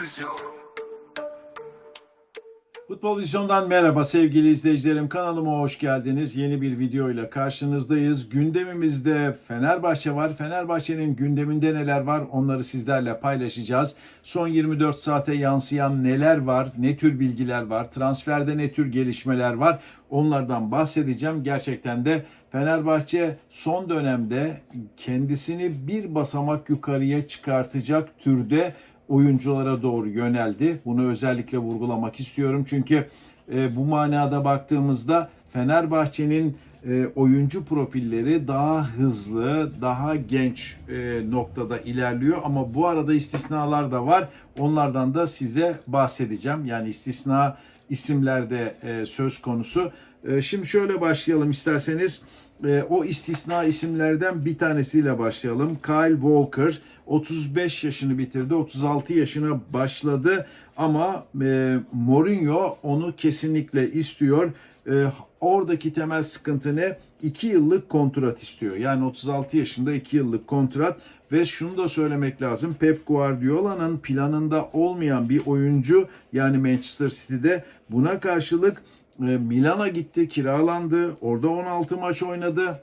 Vizyon. Futbol Vizyon'dan merhaba sevgili izleyicilerim. Kanalıma hoş geldiniz. Yeni bir video ile karşınızdayız. Gündemimizde Fenerbahçe var. Fenerbahçe'nin gündeminde neler var onları sizlerle paylaşacağız. Son 24 saate yansıyan neler var, ne tür bilgiler var, transferde ne tür gelişmeler var onlardan bahsedeceğim. Gerçekten de Fenerbahçe son dönemde kendisini bir basamak yukarıya çıkartacak türde oyunculara doğru yöneldi. Bunu özellikle vurgulamak istiyorum. Çünkü e, bu manada baktığımızda Fenerbahçe'nin e, oyuncu profilleri daha hızlı, daha genç e, noktada ilerliyor ama bu arada istisnalar da var. Onlardan da size bahsedeceğim. Yani istisna isimlerde söz konusu. Şimdi şöyle başlayalım isterseniz. E, o istisna isimlerden bir tanesiyle başlayalım. Kyle Walker 35 yaşını bitirdi. 36 yaşına başladı ama e, Mourinho onu kesinlikle istiyor. E, oradaki temel sıkıntı ne? 2 yıllık kontrat istiyor. Yani 36 yaşında 2 yıllık kontrat ve şunu da söylemek lazım. Pep Guardiola'nın planında olmayan bir oyuncu yani Manchester City'de buna karşılık Milan'a gitti, kiralandı. Orada 16 maç oynadı.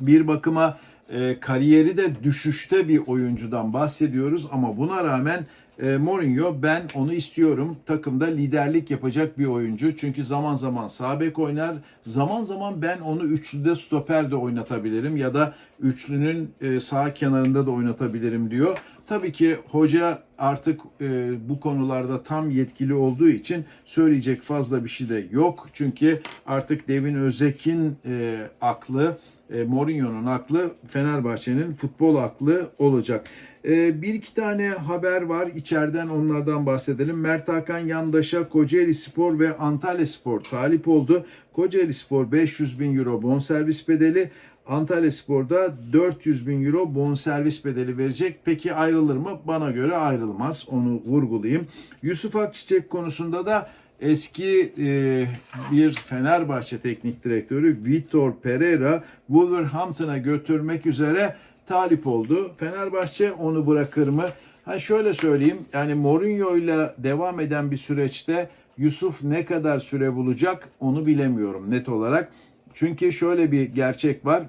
Bir bakıma e, kariyeri de düşüşte bir oyuncudan bahsediyoruz ama buna rağmen e, Mourinho ben onu istiyorum. Takımda liderlik yapacak bir oyuncu. Çünkü zaman zaman sağ bek oynar. Zaman zaman ben onu üçlüde stoper de oynatabilirim ya da üçlünün e, sağ kenarında da oynatabilirim diyor. Tabii ki hoca artık e, bu konularda tam yetkili olduğu için söyleyecek fazla bir şey de yok. Çünkü artık Devin Özek'in e, aklı e, Mourinho'nun aklı Fenerbahçe'nin futbol aklı olacak. E, bir iki tane haber var. İçeriden onlardan bahsedelim. Mert Hakan Yandaş'a Kocaeli Spor ve Antalya Spor talip oldu. Kocaeli Spor 500 bin euro bonservis bedeli. Antalya Spor'da 400 bin euro bonservis bedeli verecek. Peki ayrılır mı? Bana göre ayrılmaz. Onu vurgulayayım. Yusuf Akçiçek konusunda da eski e, bir Fenerbahçe teknik direktörü Vitor Pereira Wolverhampton'a götürmek üzere talip oldu. Fenerbahçe onu bırakır mı? Ha şöyle söyleyeyim. Yani Mourinho ile devam eden bir süreçte Yusuf ne kadar süre bulacak onu bilemiyorum net olarak. Çünkü şöyle bir gerçek var.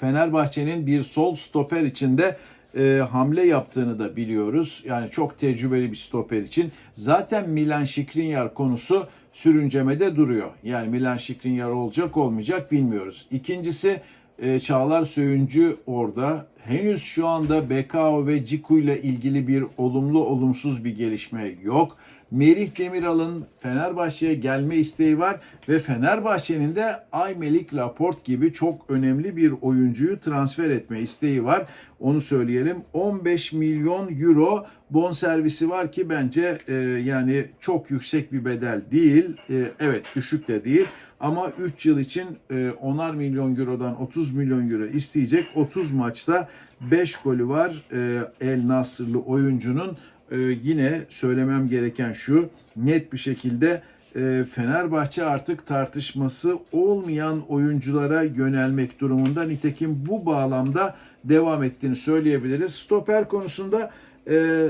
Fenerbahçe'nin bir sol stoper içinde e, hamle yaptığını da biliyoruz. Yani çok tecrübeli bir stoper için. Zaten Milan Skriniar konusu sürüncemede duruyor. Yani Milan Skriniar olacak olmayacak bilmiyoruz. İkincisi e, Çağlar Söyüncü orada. Henüz şu anda Bekao ve Ciku ile ilgili bir olumlu olumsuz bir gelişme yok. Merih Demiral'ın Fenerbahçe'ye gelme isteği var ve Fenerbahçe'nin de Aymelik Laporte gibi çok önemli bir oyuncuyu transfer etme isteği var. Onu söyleyelim. 15 milyon euro bonservisi var ki bence e, yani çok yüksek bir bedel değil. E, evet düşük de değil. Ama 3 yıl için e, 10'ar milyon eurodan 30 milyon euro isteyecek. 30 maçta 5 golü var e, El Nasırlı oyuncunun. E, yine söylemem gereken şu net bir şekilde e, Fenerbahçe artık tartışması olmayan oyunculara yönelmek durumunda. Nitekim bu bağlamda devam ettiğini söyleyebiliriz. Stoper konusunda e,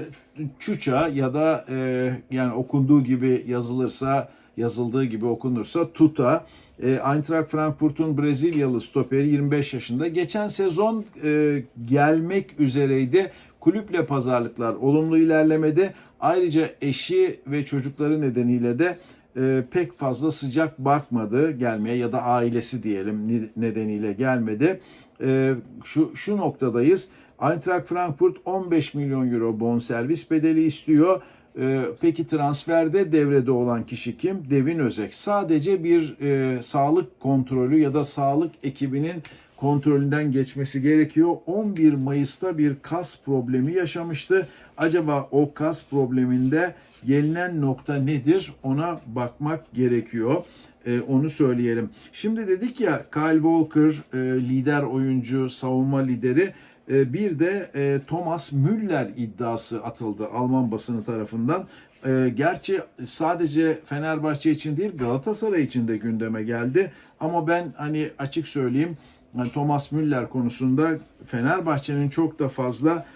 Çuça ya da e, yani okunduğu gibi yazılırsa yazıldığı gibi okunursa Tuta. E, Eintracht Frankfurt'un Brezilyalı stoperi 25 yaşında. Geçen sezon e, gelmek üzereydi. Kulüple pazarlıklar olumlu ilerlemedi. Ayrıca eşi ve çocukları nedeniyle de e, pek fazla sıcak bakmadı gelmeye ya da ailesi diyelim nedeniyle gelmedi. E, şu, şu noktadayız. Eintracht Frankfurt 15 milyon euro bonservis bedeli istiyor. Ee, peki transferde devrede olan kişi kim? Devin Özek. Sadece bir e, sağlık kontrolü ya da sağlık ekibinin kontrolünden geçmesi gerekiyor. 11 Mayıs'ta bir kas problemi yaşamıştı. Acaba o kas probleminde gelinen nokta nedir? Ona bakmak gerekiyor. Ee, onu söyleyelim. Şimdi dedik ya Kyle Walker e, lider oyuncu, savunma lideri. E, bir de e, Thomas Müller iddiası atıldı Alman basını tarafından. E, gerçi sadece Fenerbahçe için değil Galatasaray için de gündeme geldi. Ama ben hani açık söyleyeyim Thomas Müller konusunda Fenerbahçe'nin çok da fazla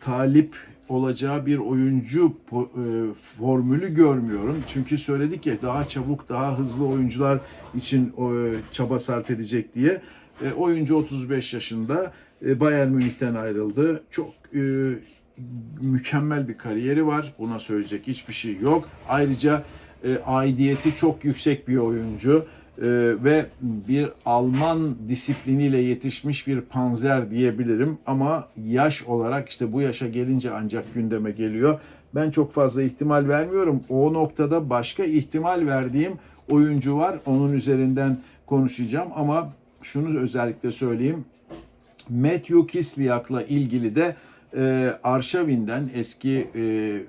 talip olacağı bir oyuncu e, formülü görmüyorum. Çünkü söyledik ya daha çabuk, daha hızlı oyuncular için e, çaba sarf edecek diye. E, oyuncu 35 yaşında. E, Bayern Münih'ten ayrıldı. Çok e, mükemmel bir kariyeri var. Buna söyleyecek hiçbir şey yok. Ayrıca e, aidiyeti çok yüksek bir oyuncu E, ve bir Alman disipliniyle yetişmiş bir panzer diyebilirim ama yaş olarak işte bu yaşa gelince ancak gündeme geliyor. Ben çok fazla ihtimal vermiyorum. O noktada başka ihtimal verdiğim oyuncu var. Onun üzerinden konuşacağım ama şunu özellikle söyleyeyim. Matthew Kisleyak'la ilgili de e, Arşavin'den eski e,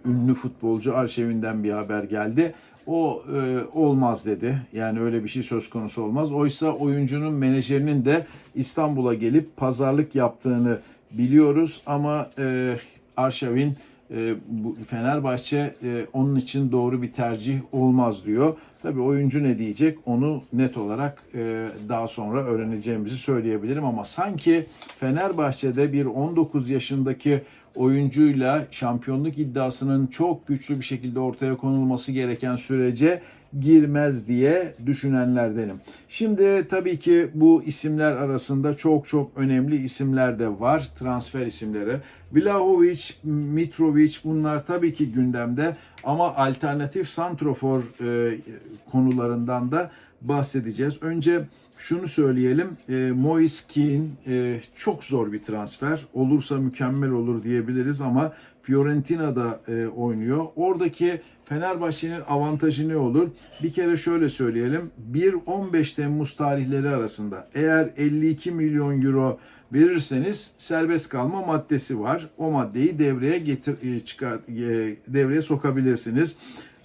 ünlü futbolcu Arşavin'den bir haber geldi. O e, olmaz dedi. Yani öyle bir şey söz konusu olmaz. Oysa oyuncunun menajerinin de İstanbul'a gelip pazarlık yaptığını biliyoruz ama e, Arşavin e, bu Fenerbahçe e, onun için doğru bir tercih olmaz diyor. Tabii oyuncu ne diyecek onu net olarak e, daha sonra öğreneceğimizi söyleyebilirim ama sanki Fenerbahçe'de bir 19 yaşındaki oyuncuyla şampiyonluk iddiasının çok güçlü bir şekilde ortaya konulması gereken sürece girmez diye düşünenlerdenim. Şimdi tabii ki bu isimler arasında çok çok önemli isimler de var. Transfer isimleri. Vlahovic, Mitrovic bunlar tabii ki gündemde ama alternatif santrofor e, konularından da bahsedeceğiz. Önce şunu söyleyelim. E, Moise Kean e, çok zor bir transfer. Olursa mükemmel olur diyebiliriz ama Fiorentina'da e, oynuyor. Oradaki Fenerbahçe'nin avantajı ne olur? Bir kere şöyle söyleyelim. 1-15 Temmuz tarihleri arasında eğer 52 milyon euro verirseniz serbest kalma maddesi var. O maddeyi devreye getir e, çıkar e, devreye sokabilirsiniz.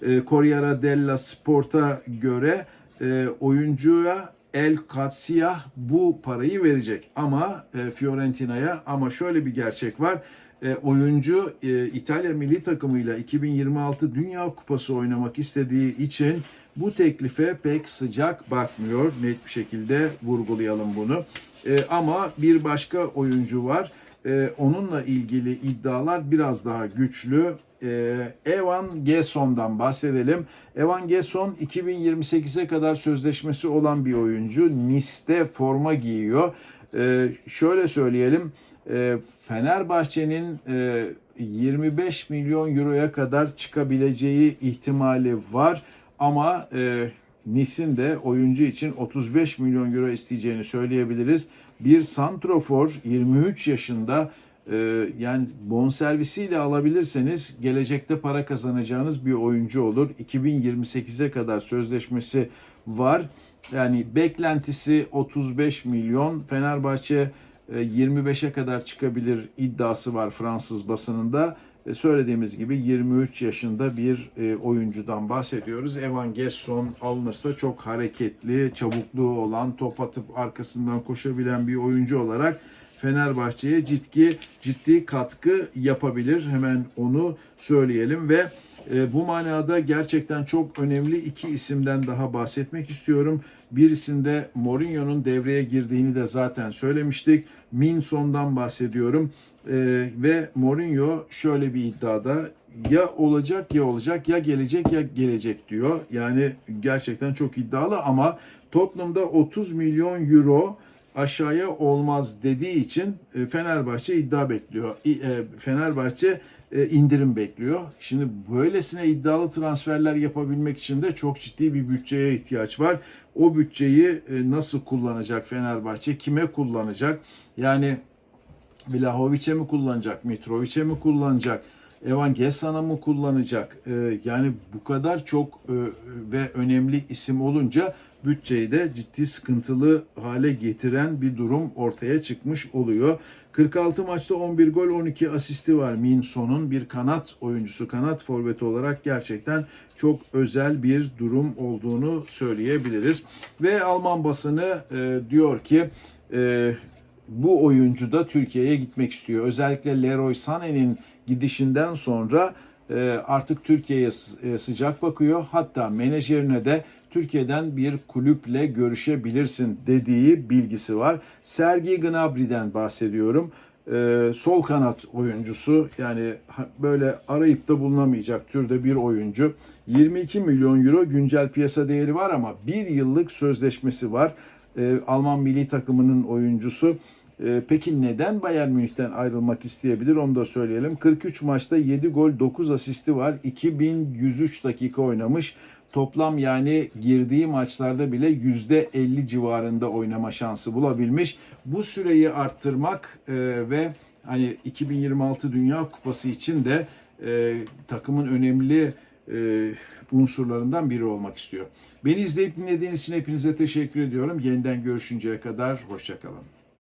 E, Corriere della Sport'a göre e, oyuncuya El Katsiyah bu parayı verecek ama e, Fiorentina'ya ama şöyle bir gerçek var. E, oyuncu e, İtalya milli takımıyla 2026 Dünya Kupası oynamak istediği için bu teklife pek sıcak bakmıyor. Net bir şekilde vurgulayalım bunu. E, ama bir başka oyuncu var. E, onunla ilgili iddialar biraz daha güçlü. E, Evan Gesson'dan bahsedelim. Evan Gesson 2028'e kadar sözleşmesi olan bir oyuncu. Nice'de forma giyiyor. E, şöyle söyleyelim. E, Fenerbahçe'nin e, 25 milyon euroya kadar çıkabileceği ihtimali var. Ama e, Nice'in de oyuncu için 35 milyon euro isteyeceğini söyleyebiliriz. Bir santrofor 23 yaşında e, yani bonservisiyle alabilirseniz gelecekte para kazanacağınız bir oyuncu olur. 2028'e kadar sözleşmesi var. Yani beklentisi 35 milyon. Fenerbahçe e, 25'e kadar çıkabilir iddiası var Fransız basınında. E, Söylediğimiz gibi 23 yaşında bir e, oyuncudan bahsediyoruz. Evan Gesson alınırsa çok hareketli, çabukluğu olan, top atıp arkasından koşabilen bir oyuncu olarak Fenerbahçe'ye ciddi ciddi katkı yapabilir. Hemen onu söyleyelim ve e, bu manada gerçekten çok önemli iki isimden daha bahsetmek istiyorum. Birisinde Mourinho'nun devreye girdiğini de zaten söylemiştik. Minson'dan bahsediyorum. E, ve Mourinho şöyle bir iddiada ya olacak ya olacak ya gelecek ya gelecek diyor. Yani gerçekten çok iddialı ama Tottenham'da 30 milyon euro aşağıya olmaz dediği için e, Fenerbahçe iddia bekliyor. E, Fenerbahçe indirim bekliyor. Şimdi böylesine iddialı transferler yapabilmek için de çok ciddi bir bütçeye ihtiyaç var. O bütçeyi e, nasıl kullanacak Fenerbahçe? Kime kullanacak? Yani Vlahovic'e mi kullanacak? Mitrovic'e mi kullanacak? Evan Gessan'a mı kullanacak? Ee, yani bu kadar çok e, ve önemli isim olunca bütçeyi de ciddi sıkıntılı hale getiren bir durum ortaya çıkmış oluyor. 46 maçta 11 gol 12 asisti var Minson'un bir kanat oyuncusu, kanat forveti olarak gerçekten çok özel bir durum olduğunu söyleyebiliriz. Ve Alman basını e, diyor ki e, bu oyuncu da Türkiye'ye gitmek istiyor. Özellikle Leroy Sané'nin gidişinden sonra e, artık Türkiye'ye e, sıcak bakıyor. Hatta menajerine de Türkiye'den bir kulüple görüşebilirsin dediği bilgisi var. Sergi Gnabry'den bahsediyorum. e, sol kanat oyuncusu yani böyle arayıp da bulunamayacak türde bir oyuncu. 22 milyon euro güncel piyasa değeri var ama bir yıllık sözleşmesi var. E, Alman milli takımının oyuncusu. E, peki neden Bayern Münih'ten ayrılmak isteyebilir onu da söyleyelim. 43 maçta 7 gol 9 asisti var. 2103 dakika oynamış. Toplam yani girdiği maçlarda bile %50 civarında oynama şansı bulabilmiş. Bu süreyi arttırmak e, ve hani 2026 Dünya Kupası için de e, takımın önemli e, unsurlarından biri olmak istiyor. Beni izleyip dinlediğiniz için hepinize teşekkür ediyorum. Yeniden görüşünceye kadar hoşçakalın.